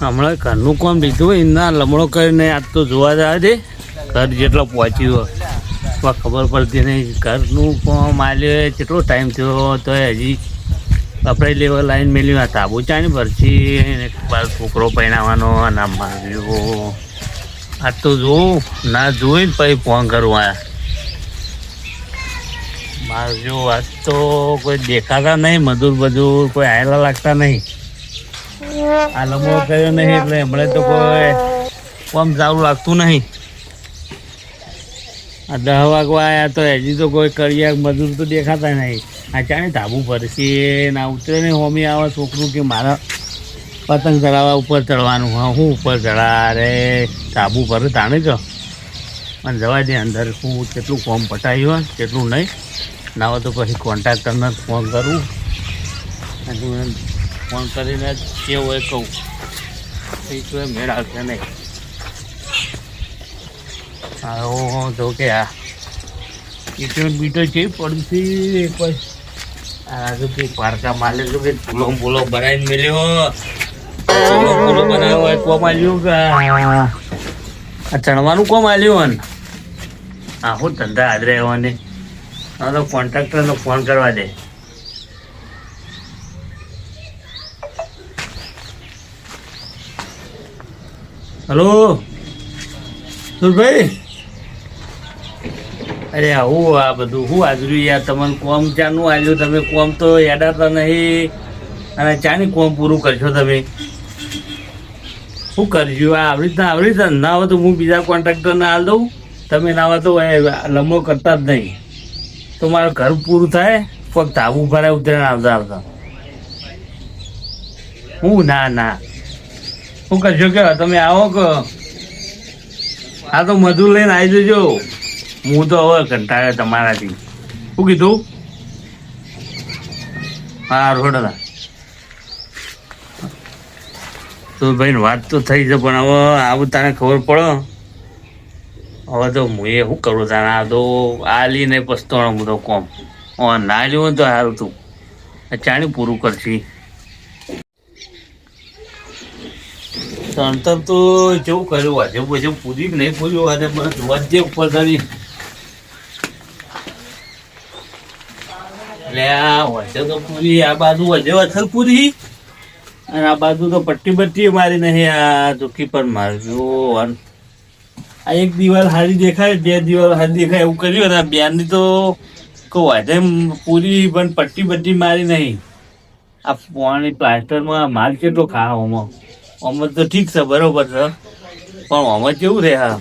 હમણાં ઘરનું કામ લીધું હોય ના લમણો કરીને આજ તો જોવા જાય છે. ઘર જેટલો પહોંચ્યું હોય. ખબર પડતી નહીં, ઘરનું કામ આલ્યો કેટલો ટાઈમ થયો તો હજી આપણે લેવા લાઈન મેલી આ તાબુ ચાની ભરતી બાર છોકરો પહેરાવાનો અને માર્યો. આ તો જોઉં ના જોઈને પછી ફોન કરું આ. મારજો આજ તો કોઈ દેખાતા નહીં મજૂર બજૂર કોઈ આયેલા લાગતા નહીં. આ લંબો કર્યો નહીં એટલે હમણાં તો કોઈ કોમ સારું લાગતું નહીં. આ દહ વાગવા આવ્યા તો હજી તો કોઈ કરિયા, મજૂર તો દેખાતા નહીં. આ ચાને ધાબુ ભરશે ને ઉતરે ને હોમી આવે છોકરું કે મારા પતંગ ચડાવવા ઉપર ચડવાનું. હા, હું ઉપર ચડા રે, ધાબુ ભરે તાણે જો. અને જવા દે અંદર શું, કેટલું કોમ પટાયું હોય કેટલું નહીં. ના હોય તો પછી કોન્ટ્રાક્ટરને ફોન કરું. અને ફોન કરીને કેવું હોય કહું. એ તો મેળ આવશે નહીં. હા જો કે આ ઈટો બીટો છે પડતી પછી આ તો કે પારકા માલે તો કે ફૂલો ફૂલો ભરાઈને મળ્યો ફૂલો ફૂલો બનાવ્યો હોય કોમ આલ્યું કે આ? ચણવાનું કોમ આલ્યું ને? હું ધંધા હાજરે આવવાની હા તો કોન્ટ્રાક્ટરનો ફોન કરવા દે. હલો? સુરભાઈ? અરે હું આ બધું હું આજર્યું યાર, તમને કોમ ચાનું આવ્યું તમે કોમ તો યાદાતા નહીં. અને ચાની કોમ પૂરું કરશો તમે? શું કરજો આ આવડી રીતના આવડી રીતના. ના હોય તો હું બીજા કોન્ટ્રાક્ટરને હાલ દઉં. તમે ના હોય તો લંબો કરતા જ નહીં. તો મારું ઘર પૂરું થાય, ફક્ત આવું ભરાય ઉતરે આવતા આવતા. હું ના ના. શું કરશો કે તમે આવો કે હા તો મધુ લઈને આવી જજો. હું તો હવે કંટાળે તમારાથી. શું કીધું? હા, રોડા તો ભાઈ વાત તો થઈ છે, પણ હવે આવું તને ખબર પડો. હવે તો હું એ શું કરું તારે? આ તો આ લઈને પસ્તાણો હું તો કોમ ના લેવું તો સારું તું. ચાણી પૂરું કરશી. તંતર તો જેવું કર્યું આજે પછી પૂરી નહીં પૂર્યું આજે વચ્ચે ઉપર કરી વચ્ચે તો પૂરી, આ બાજુ વચ્ચે પૂરી. અને આ બાજુ તો પટ્ટી બટ્ટી મારી નહીં, આ ચોકી પર માર્યું આ એક દિવાલ હારી દેખાય, બે દિવાલ હારી દેખાય એવું કર્યું અને બેનની તો કહું આજે પૂરી, પણ પટ્ટી બટ્ટી મારી નહીં. આ પાણી પ્લાસ્ટરમાં માલ કેટલો ખાવામાં આમાં તો ઠીક છે, બરોબર છે. પણ આમાં કેવું રહે હા.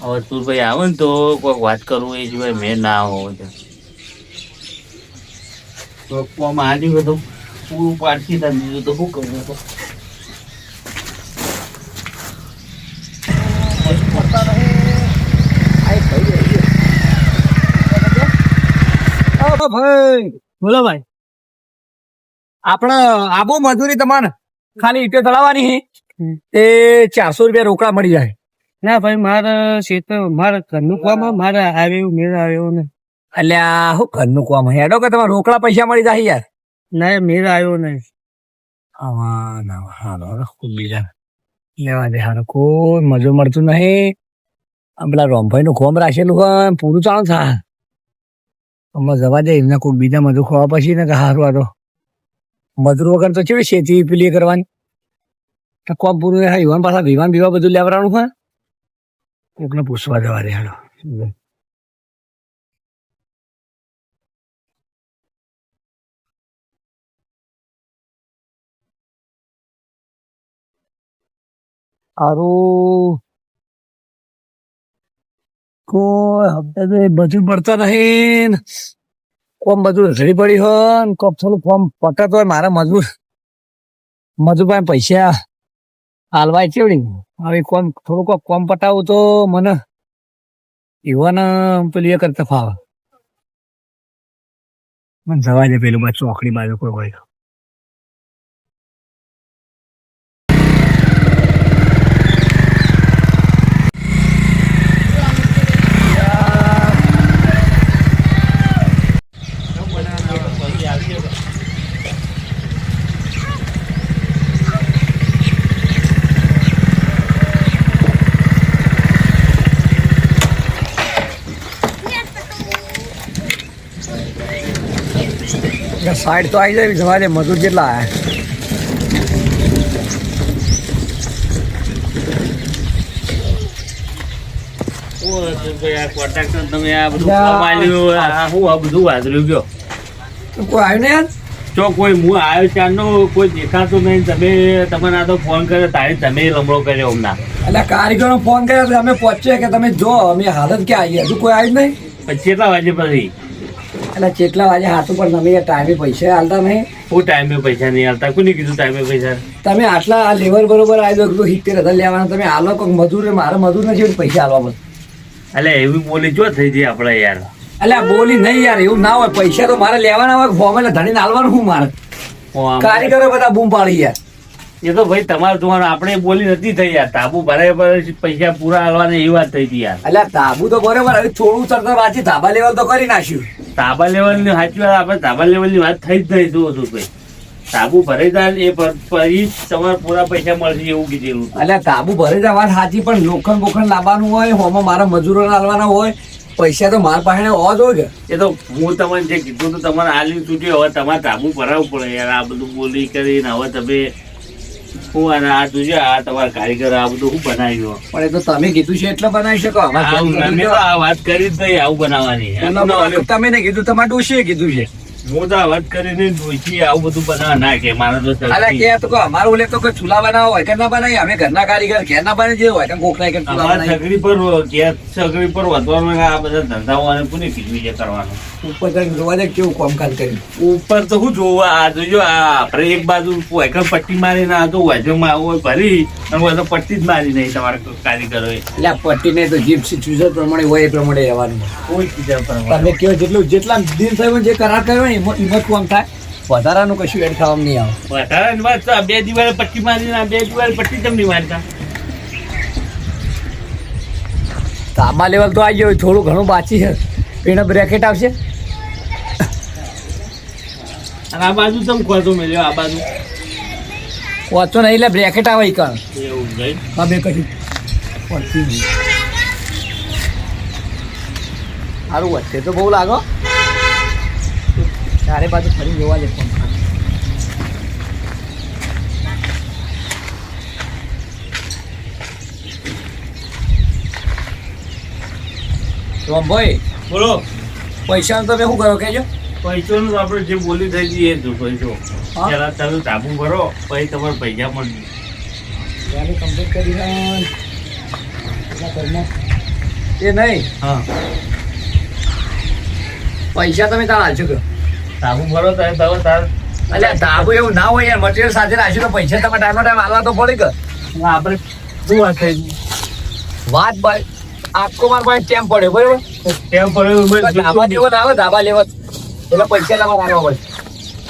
હવે તું ભાઈ આવે ને તો કોઈક વાત કરવું એ સિવાય મેં ના હોવો છે તો હાજી બધું પૂરું પાડશી થાય બીજું તો શું કરવું તો? ભાઈ, બોલો ભાઈ. આપણે આબો મજૂરી તમારે? ખાલી ઈટો ચડાવવાની તે ચારસો રૂપિયા રોકડા મળી જાય. ના ભાઈ મારે ક્ષેત્ર મારે ઘરનું કામ મારે આવે એવું મેળ આવે એવું ને એટલે આ શું ઘરનું કામ હેડો કે તમારે રોકડા પૈસા મળી જાય યાર. ના મેળ આવ્યો નહીં. આવા ના હારો ખૂબ બીજા લેવા દે હારો કોઈ મજો મળતું નહીં. પેલા રોમભાઈ નું ખોમ રાખેલું હોય પૂરું ચાલુ થાય. જવા દે એમને કોઈ બીજા મજૂર ખોવા પછી ને કે હારું આ તો મજૂર વગર તો કેવી શેતી પેલી કરવાની? કોમ પૂરું થાય, યુવાન પાછા વિવાન બીવા બધું લેવડાવવાનું હોય? કોકને પૂછવા જવા દે, હેડો. હારું. કોઈ હપ્તે બધું પડતા નહીં. કોમ બધું રસડી પડી હોય ને થોડું કોમ પટત હોય મારા મજૂર મજૂર પાસે હાલવાય ચેવડી હવે કોમ થોડું કોક કોમ પટાવું તો મને એવાને પેલું એ કરતા ફાવે. મને જવા દે પેલું બાજુ ચોકડી બાજુ કોઈ હોય તો. સાઈડ તો આવી જાય જવા દે મજૂર કેટલા આયા શું હતું ભાઈ આ કોન્ટ્રાક્ટર તમે આ બધું અલ્યા. કામ આલ્યું, આ શું આ બધું વાદળ્યું ગયો તો કોઈ આવ્યું ને યાર જો કોઈ હું આવ્યો ચારનો કોઈ દેખાતું નહીં તમે તમને આ તો ફોન કર્યો તારે તમે લમડો કર્યો હમણાં એટલે કારીગરો ફોન કર્યો તો અમે પહોંચ્યા કે તમે જો અમે હાલત ક્યાં આવી હજુ કોઈ આવ્યું નહીં? પછી કેટલા વાગે પછી? એટલે કેટલા વાગે હાથું પણ તમે ટાઈમે પૈસા હાલતા નહીં. હું ટાઈમે પૈસા નહીં હાલતા. કોને કીધું ટાઈમે પૈસા? તમે આટલા આ લેવર બરોબર આવી દો સિત્તેર હજાર લેવાના તમે હાલો કોઈ મજૂર મારે મજૂર નથી પૈસા હાલવા બસ એટલે એવી બોલી જો થઈ ગઈ આપણે યાર? એટલે બોલી નહીં યાર એવું ના હોય. પૈસા તો મારે લેવાના હોય ફોર્મ એટલે ધણીને હાલવાનું હું મારે? કારીગરો બધા બૂમ પાડી યાર એ તો ભાઈ તમારે જોવાનું આપણે બોલી નથી થઈ યાર. તાબુ બરાબર પૈસા પૂરા હાલવાના એવી વાત થઈ હતી યાર. એટલે તાબુ તો બરાબર હવે થોડું ચડતર વાંચી ધાબા લેવલ તો કરી નાખ્યું. તાબા લેવલની સાચી વાત આપણે તાબા લેવલની વાત થઈ જ નહીં શું હતું ભાઈ? તાબુ ભરાઈ જાય એ પછી તમારે પૂરા પૈસા મળશે એવું કીધેલું. એટલે તાબુ ભરે જાય વાત સાચી પણ લોખંડ બોખંડ લાવવાનું હોય હોમાં મારા મજૂરો લાવવાના હોય પૈસા તો મારા પાસે હોવા જોઈએ કે. એ તો હું તમને જે કીધું તો તમારે આલી છૂટ્યું હવે તમારે તાબુ ભરાવવું પડે યાર આ બધું બોલી કરીને હવે તમે હું અને આ તું આ તમારા કારીગર આ બધું હું બનાવ્યું પણ એ તો તમે કીધું છે એટલે બનાવી શકો. આ વાત કરી જ નહીં આવું બનાવવાની તમે ને કીધું તમારે ડોશીએ કીધું છે. હું તો વાત કરીને ડોશી આવું બધું બનાવવા ના કે મારે તો અરે કે તો કહો, અમારો ઓલે તો કે ચૂલા બનાવો હોય કે ના બનાવી અમે ઘરના કારીગર ઘેરના બને જે હોય કે કોકના કે ચૂલા બનાવી સગડી પર કે સગરી પર વધવાનું આ બધા ધંધાઓ અને કોને કીધું છે કરવાનું? ઉપર કરીને જોવા દે કેવું કામકાજ કર્યું. ઉપર તો શું જોવા આ જોજો આ આપણે એક બાજુ વાયકર પટ્ટી મારીને આ તો વાજોમાં હોય ભરી અને વાજો પટ્ટી જ મારી નહીં તમારા કારીગરો એટલે પટ્ટી નહીં તો જીપ ચૂઝર પ્રમાણે હોય એ પ્રમાણે રહેવાનું. કોઈ ચીજ પ્રમાણે. તમે કહો જેટલું જેટલા દિન થયું જે કરાર કર્યો ને એમાં એમાં કામ થાય. વધારાનું કશું એડ થવામાં નહીં આવે. વધારાની વાત તો બે દિવાળે પટ્ટી મારીને આ બે દિવાળે પટ્ટી તમને મારતા? તાંબા લેવલ તો આવી ગયો થોડું ઘણું બાકી છે. એને બ્રેકેટ આવશે. આ બાજુ તમે ખોતો મેલ્યો આ બાજુ. વાંચો નહીં એટલે બ્રેકેટ આવે કણ. એવું હા બે કશું પડતી નહીં. સારું વચ્ચે તો બહુ લાગો ચારે બાજુ ફરી જોવા જશે ફોન ભાઈ બોલો. પૈસા તમે શું કરો કેજો પૈસાનું આપણે જે બોલી થઈ ગઈ એ જ પૈસો? પેલા તમે ટાબુ ભરો પછી તમારે પૈસા મળી. ગાડી કમ્પ્લીટ કરી. એ નહીં? હા. પૈસા તમે તાર હાલશો કે? તાબુ ભરો તો તમે તાર. અલ્યા ધાબુ એવું ના હોય યાર મટીરિયલ સાથે રાખ્યું તો પૈસા તમે ટાઈમ ટાઈમ હાલવા તો પડે કે. આપણે શું વાત થઈ? વાત ભાઈ આખો માર પાસે ટેમ પડ્યો બરોબર? ટેમ પડ્યો ધાબા લેવલ આવે ધાબા લેવા. એટલે પૈસા તમારે આવ્યા પડે.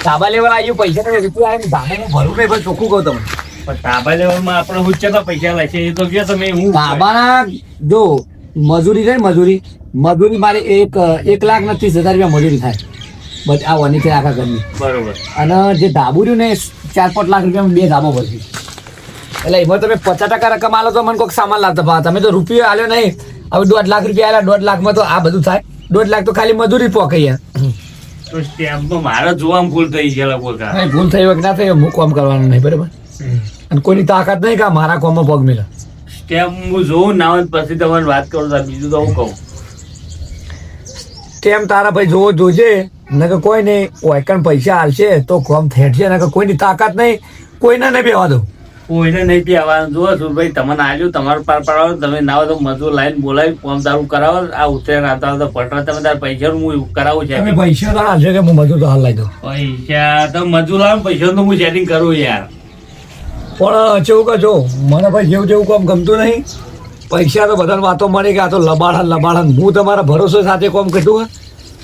ધાબા લેવલ આવ્યું પૈસા તમે રૂપિયા આવે ધાબાનું ભરું નહીં ભાઈ ચોખ્ખું કહું તમે પણ તાબા લેવલમાં આપણે હું કેટલા પૈસા લે છે એ તો કે તમે હું ધાબાના જો મજૂરી છે ને મજૂરી મજૂરી મારી એક એક લાખ ને ત્રીસ હજાર રૂપિયા મજૂરી થાય. આ વની છે આખા ઘરની. બરોબર. અને જે ધાબુ રહ્યું ને ચાર પાંચ લાખ રૂપિયામાં બે ધાબો પછી એટલે એમાં તમે પચાસ ટકા રકમ આલો તો મને કોઈક સામાન લાવતા પા તમે તો રૂપિયો આલ્યો નહીં. હવે દોઢ લાખ રૂપિયા આલ્યા દોઢ લાખમાં તો આ બધું થાય. દોઢ લાખ તો ખાલી મજૂરી પોકે યાર તો સ્ટેમ્પમાં મારા જોવામાં ભૂલ થઈ ગયેલા ભૂલ થઈ કે ના થઈ હું કોમ કરવાનું નહીં બરાબર? અને કોઈની તાકાત નહીં કે મારા કોમમાં પગ મિલે. સ્ટેમ્પ હું જોઉં ના હોય પછી તમારે વાત કરું બીજું તો હું કહું. તેમ તારા ભાઈ જોવો જોજે. નકર કોઈ નહીં ઓયકણ પૈસા હાલશે તો કોમ થેટશે નકર કોઈની તાકાત નહીં કોઈને નહીં બેવા દો. કોઈને નહીં પીવાનું જુઓ સુરભાઈ તમને આવ્યું તમારું પાર પાડો તમે ના તો મજૂર લાઈન બોલાવી કોમ તારું કરાવો આ ઉતરે રાતા તો પટરા તમે તાર પૈસા હું કરાવું છે. તમે પૈસા તો હાલશે કે હું મજૂર તો હાલ લાવી દઉં? પૈસા તો મજૂર આવે પૈસા તો હું સેટિંગ કરું યાર. પણ જેવું કહો છો? મને ભાઈ જેવું જેવું કોમ ગમતું નહીં. પૈસા તો બધાને વાતો મળી કે આ તો લબાડન લબાડન હું તમારા ભરોસો સાથે કામ કર્યું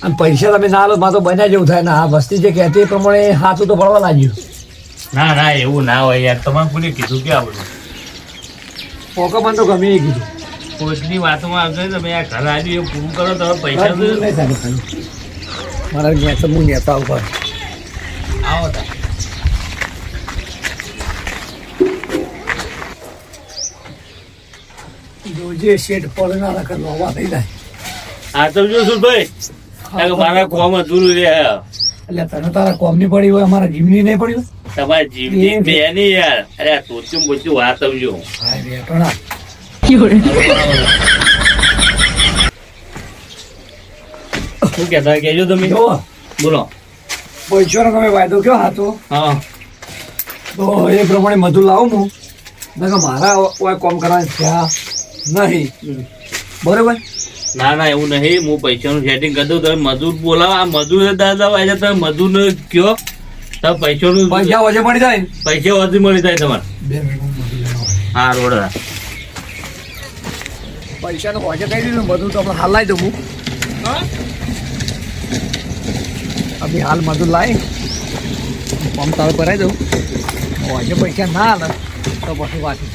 અને પૈસા તમે ના લો તો બન્યા જેવું થાય. ને આ વસ્તી જે કહેતી એ પ્રમાણે હાથું તો પડવા લાગ્યું. ના ના એવું ના હોય યાર. તમારે કોને કીધું કે આવડું પોકો મને તો ગમે એ કીધું. કોચની વાતોમાં આવશે તમે આ ઘર આજે એ પૂરું કરો તો પૈસા નહીં થાય મારા નેતા હું નેતા ઉપર. આવો તા. જોજે શેઠ પડે કરવા થઈ જાય. આ તો જો ભાઈ મારા કોમ અધૂરું રે એટલે તને તારા કોમની પડી હોય અમારા જીવની નહીં પડી હોય? તમારે જીવની બે ની યાર. અરે આ ટોચું બોચું વાત સમજો. હા શું કહેતા કહેજો તમે. બોલો. પૈસાનો તમે વાયદો કયો હતો હા. તો એ પ્રમાણે મધુ લાવું હું. નકર મારા ઓય કોમ કરવાની થયા નહીં. બરોબર? ના ના એવું નહીં હું પૈસાનું સેટિંગ કરી દઉં. તમે મજૂર બોલાવો. આ મજૂર દાદા આજે તમે મજૂરને કયો? તમે પૈસાનું પૈસા વજે મળી જાય? પૈસા વધુ મળી જાય તમારે. મજૂર. હા રોડ પૈસાનું વજે કહી દીધું? ને બધું તો આપણે હાલ લાવી દઉં હું. અભી હાલ મજૂર લાવી. પંપ તાળ કરાવી દઉં. વજે પૈસા ના હાલ. તો પછી વાંચું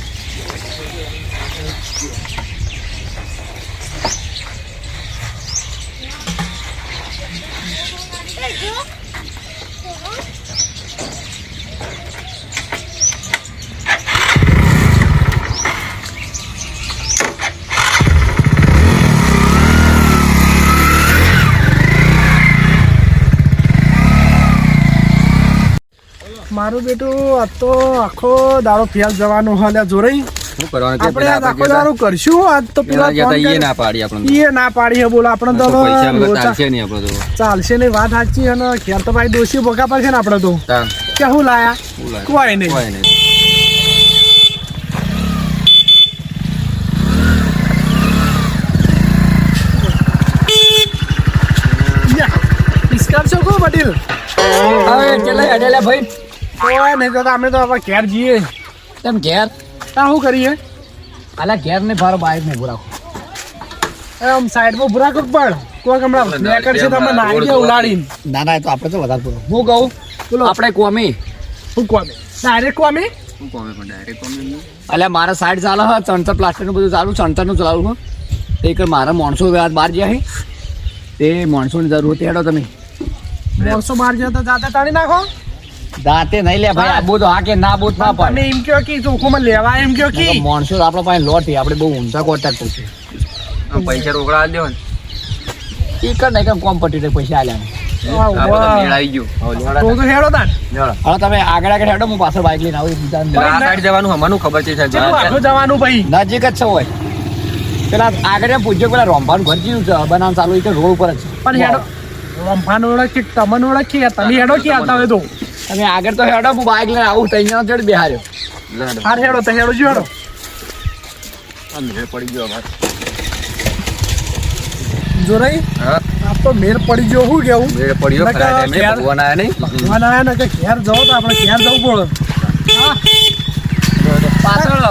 મારું બેટું આ તો આખો દાડો ફિયાલ જવાનો હાલે જોરાઈ. શું કરવાનું તે આપણે આખો દાડો કરશું આજ તો પેલા કરે. ના પાડી આપણે ઈએ ના પાડી હે આપણે તો ચાલશે નહીં આપણે તો. ચાલશે ને વાત સાચી અને ઘેર તો ભાઈ દોશી ભોગા પર ને આપણે તો. કે હું લાયા? કોઈ નહીં. કોઈ ઇસ્કાર છો કો પટેલ હવે કેટલા હેડેલા ભાઈ? નહીં તો અમે તો હવે ઘેર જઈએ. તેમ ઘેર? ત્યાં શું કરીએ? આલા ઘેર ને ફારો બાઈક ને ભરાવો આમ સાઈડમાં ભૂરા કોક પણ. કોક હમણાં નેકર છે તમે નાઈ ઉલાડીને ના ના તો આપણે તો વધારે પૂરો. હું કહું? બોલો. આપણે કોમી? હું કોમી? ડાયરેક્ટ કોમે? કોમે પણ direct કોમે એટલે મારા સાઈડ ચાલે હા ચણતર પ્લાસ્ટરનું બધું ચાલુ ચણતરનું ચલાવું હા તે એક મારા માણસો બહાર ગયા છે. તે માણસોની જરૂર હતી હેડો તમે. માણસો બહાર ગયા તો જાતે તાળી નાખો. દાંતે નહીં લે ભાઈ આ તો હા કે ના બુધ ના પડે. એમ કયો કે ચોખ્ખુમાં લેવા એમ કયો કે? માણસો તો આપણા પાસે લોટી આપણે બહુ ઊંચા કોન્ટેક્ટ છે પૈસા રોકડા આલી દેવા ને. એ કર નહીં કેમ કોમ્પિટિટર પૈસા આલ્યા તમે આગળ આગળ હેડો હું પાછળ બાઇક લઈને આવું જવાનું હમણાંનું ખબર છે. જવાનું ભાઈ? નજીક જ છે હોય. પેલા આગળ પૂછજો પેલા રોમભાનું ઘર જેવું છે? બનાવવાનું ચાલુ એ રોડ ઉપર જ. છે પણ હેડો. રંભાને ઓળખી તમને ઓળખી તમે હેડો કે આવતા હોય તો? તમે આગળ તો હેડો હું બાઇક લઈને આવું ત્યાં ચડ બેહાર્યો. હાર હેડો તો હેડો જો હેડો. આ પડી ગયો અમારે. જો રહી? હા, આ તો મેર પડી ગયો હું કેવું? મેળ પડ્યો ખરા ટાઈમે. ભગવાન આયા નહીં. ભગવાન આયા ને કે ઘેર જાવ તો આપણે ઘેર જવું પડે. હા. પાછળ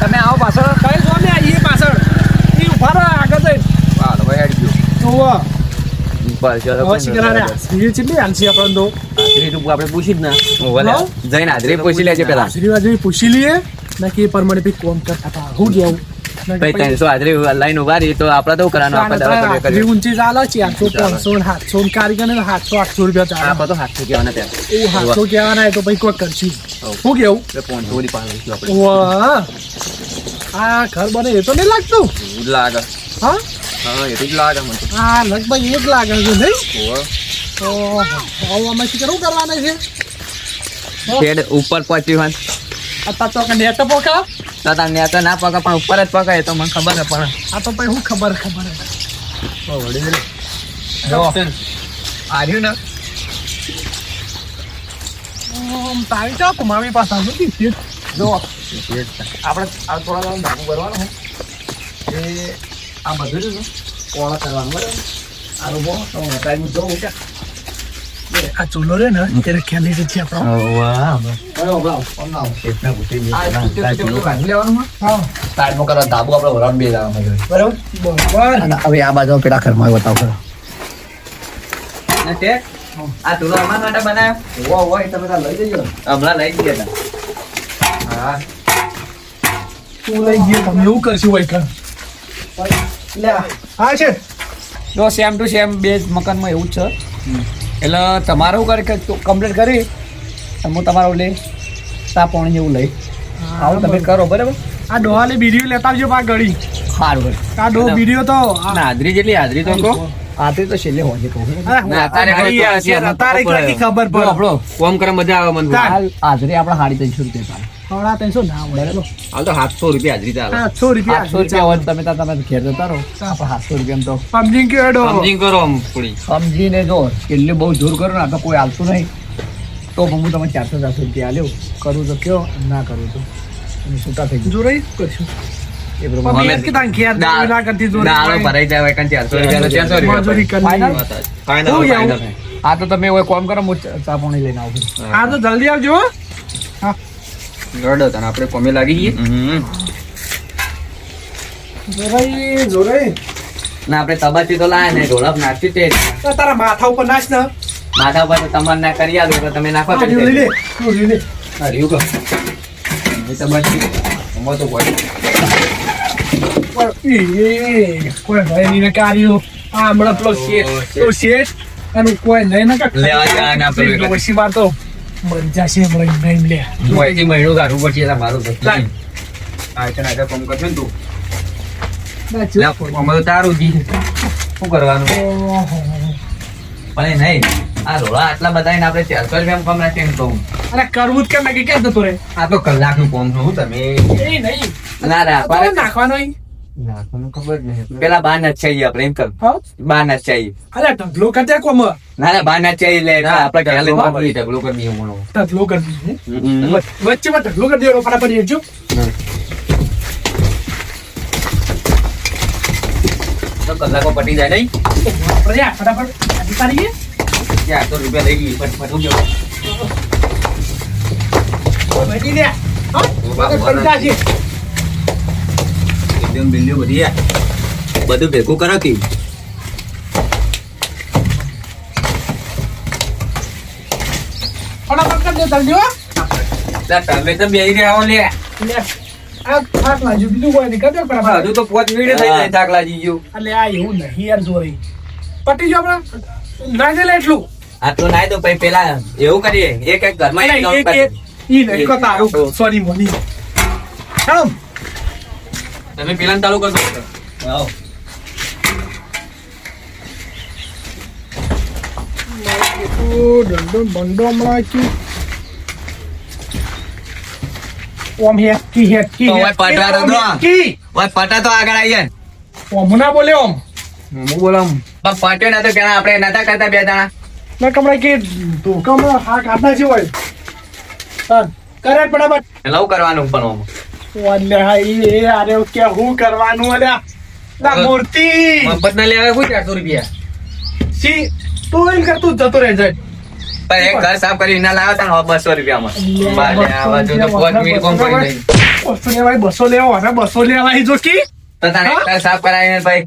તમે આવો પાછળ. કઈ જો ને એ પાછળ. એ ઊભા આગળ જઈ હાલો, ભાઈ હેડ ગયો. જોવો આપણે તો. હાજરી તો આપણે પૂછી જ ના. જઈને હાજરી પૂછી લેજે પેલા. આશીર્વાદ જેવી પૂછી લઈએ. ને કે પ્રમાણે બી કોમ કરતા હતા હું કેવું ભાઈ પછી ત્રણસો હાજરી લાઈન ઊભા રહી તો આપણે તો કરવાનું? આપણે દવા કરીએ. ઊંચી ચાલે છે આઠસો પાંચસો ને સાતસો ને કારીગર ને સાતસો આઠસો રૂપિયા ચાલે. આપણે તો હાથથી કહેવાના ત્યાં. એ સાતસો કહેવાના એ તો ભાઈ કોઈ કરશું શું હું કેવું? એટલે પાંચસો બધી પાડી આપણે. વાહ આ ઘર બને એ તો નહીં લાગતું. લાગે. હા? હા એટલું જ લાગે મને હા આ લગભગ એ જ લાગે છે નહીં. તો હવે અમે શું કરવું કરવાના છે? શેડ ઉપર પહોંચ્યું હોય અત્યારે તો નેટ પોકા તો તાર નેતો ના પગે પણ ઉપર જ એ તો મને ખબર ને પણ આ તો પછી હું ખબર ખબર. જો. આર્યું ને? તારી ચા કુમાવી પાસે નથી સીટ. જો. આપણે આ થોડા દાડા ધાબુ કરવાનું એ આ બધું છે ને કરવાનું બરાબર. આ રૂપો તો ટાઈમ જોઉં છે. આ ચૂલો રે ને ત્યારે ખ્યાલ નહીં છે આપણો. વાહ બરાબર ફોન લાવો. આ ચૂંટે આ ચૂલો કાઢી લેવાનું. હા. સાઈડમાં કરવા ધાબો આપણે વરાણ બે જોઈએ. બરાબર? બરાબર. અને હવે આ બાજુ પેલા ઘરમાં બતાવો ખરો. આ ચૂલો અમારા માટે બનાવ્યો ઓ હોય તમે તા લઈ જજો. હમણાં લઈ ગયા હા. તું લઈ ગયો તમે એવું કરશું હોય કર હા છે. જો સેમ ટુ સેમ બે મકાનમાં એવું જ છે. એટલે તમારું કરે કે કમ્પ્લીટ કરી હું તમારું લઈ તા પાણી જેવું લઈ. આવું તમે કરો બરાબર? આ ડોહાની બીડીઓ લેતા આવજો પા ગળી સારું કરે આ ડો બીડીઓ તો હાજરી જેટલી હાજરી તો કહો. આ તો છેલ્લે હોજે કહું અત્યારે ખબર પડે. ખબર પડે? આપણો કોમ કરે મજા આવે મને હાજરી આપણે સાડી ત્રણસો રૂપિયા થોડા ત્રણસો ના હોય હાલ. તો સાતસો રૂપિયા હાજરી ચાલે. સાતસો રૂપિયા આઠસો રૂપિયા હોય તમે તાર તમે ઘેર જતા રહો. સાતસો રૂપિયા તો. સમજી ગયો એડો. સમજી કરો થોડી. સમજીને જો છેલ્લે બહુ જોર કરો ને આ તો કોઈ આવતું નહીં. તો હું તમે ચારસો ચારસો રૂપિયા આલ્યો. કરું તો કયો ના કરું તો. તમે છૂટા થઈ ગયો. જોરાઈ કરશું. એ પ્રમાણે? આ તો તમે કોમ કરો હું ચા પાણી લઈને આવું છું. આ તો જલ્દી આવજો હો. અને આપણે કોમે લાગી ગઈ જોરાઈ જોરાઈ ના આપણે તબાચી તો લાયા ને ઢોલક નાખ્યું તે તો તારા માથા ઉપર નાચ ને માથા ઉપર તમારે ના કરી આલું તો તમે નાખો કરી લઈ લે. તું લે. એ તબાચી. એમાં તો હોય. કોઈ ભાઈ ને કાર્યો આ હમણાં પેલો શેઠ પેલો શેઠ. એનું કોઈ લઈને ને કાંઈ લેવા ને આપણે પેલી ડોશી તો. મરી જશે હમણાં નહીં લે. હું અહીંથી મહિનો કાઢવું પડશે એટલે મારું બધું. લાય. આ છે ને આજે ફોન કરજો ને તું. લે, તો તારું જી. શું કરવાનું? ઓહો. પણ નહીં આ રોળા આટલા બધા ને આપણે ચારસો રૂપિયા કામ રાખીએ એમ કહું. અરે કરવું જ કેમ? નાખી કેમ થતું રે આ તો કલાકનું કોમ છું તમે એ નહીં. ના ના તો નાખવાનો પેલા ના ચાહીએ એમ કર હા? બાર અરે ઢગલો કરજે કોમ ના ના બાર ના લે આપણે ઘરે લઈને વાપરીએ ઢગલો કરી દઈએ હમણાં. ઢગલો કરી દીધું વચ્ચેમાં ઢગલો કરી દેવાનો ફટાફટ એ જો. કલાકો પટી જાય નહીં? ફટાફટ રૂપિયા લઈ ગઈ ફટફટ હું? જવું. પૈસા છે. એકદમ બિલ્ડીઓ બધી. બધું ભેગું કરો કે? તમે તો રહ્યા લે. આ થાક લાગ્યું બીજું કોઈ નહીં. કરી દે હજુ તો પોચ મિનિટ થઈ જાય થાક લાગી ગયો. એટલે આ એવું નહીં યાર જોરી. પટી ગયો આપણે ના દે એટલું. આ તો નાય તો પછી પેલા એવું કરીએ. એક એક ઘરમાં એક એક- એક- ઈ નહીં કો તારું સોરી મોની. ચાલો. તમે પેલા ચાલુ કરશો. આવો. દંડો બંડો હમણાં કી ઓમ હેકી હેકી ઓય પટવા તો ઓય પટા તો આગળ આવી જાય. ઓમ ના બોલે ઓમ. હું બોલો પણ પટ્યો ના તો આપણે નતા કરતા બે દાણા ના કમરા કે ધોકામાં હા કાઢના છે હોય. હા કરે બરાબર. લવ કરવાનું પણ ઓમ. એ અરે કે હું કરવાનું અલ્યા ના મૂર્તિ! મફત ના લેવા કોઈ ચારસો રૂપિયા? સી તું એમ કર તું જતો રહે જાય પણ એક ઘર સાફ કરી ના લાવ્યા તા બસો રૂપિયામાં. બસો લેવા બસો લેવાય. જો કી. તો સાફ કરાવીને ભાઈ